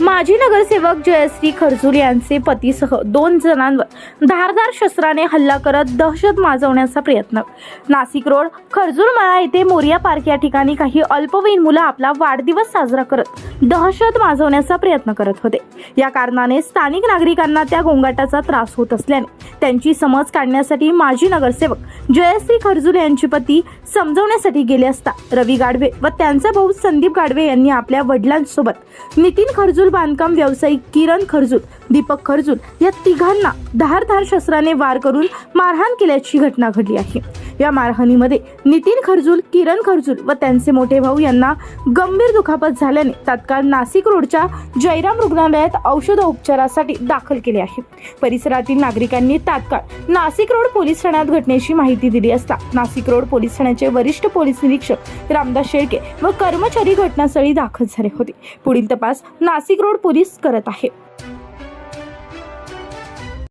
माजी नगरसेवक जयश्री खरजूर यांचे पतीसह दोन जणांवर धारदार शस्त्राने हल्ला करत दहशत माजवण्याचा प्रयत्न. नाशिक रोड खरजूर मळा येथे मोरिया पार्क या ठिकाणी काही अल्पवयीन मुलं आपला वाढदिवस साजरा करत दहशत माजवण्याचा प्रयत्न करत होते. या कारणाने स्थानिक नागरिकांना त्या गोंगाटाचा त्रास होत असल्याने त्यांची समज काढण्यासाठी माजी नगरसेवक जयश्री खरजूर यांचे पती समजवण्यासाठी गेले असता रवी गाडवे व त्यांचा भाऊ संदीप गाडवे यांनी आपल्या वडिलांसोबत नितीन खरजूर बांधकाम व्यावसायिक किरण खरजूर दीपक खरजूर या तिघांना धारधार शस्त्राने वार करून मारहाण केल्याची घटना घडली आहे. या मारहाणीमध्ये नितीन खरजूल किरण खरजूल व त्यांचे मोठे भाऊ यांना गंभीर दुखापत झाल्याने तात्काळ नाशिक रोडच्या जयराम रुग्णालयात औषधोपचारासाठी दाखल केले आहे. परिसरातील नागरिकांनी तात्काळ नाशिक रोड पोलीस ठाण्यात घटनेची माहिती दिली असता नाशिक रोड पोलीस ठाण्याचे वरिष्ठ पोलीस निरीक्षक रामदास शेळके व कर्मचारी घटनास्थळी दाखल झाले होते. पुढील तपास नाशिक रोड पोलीस करत आहे.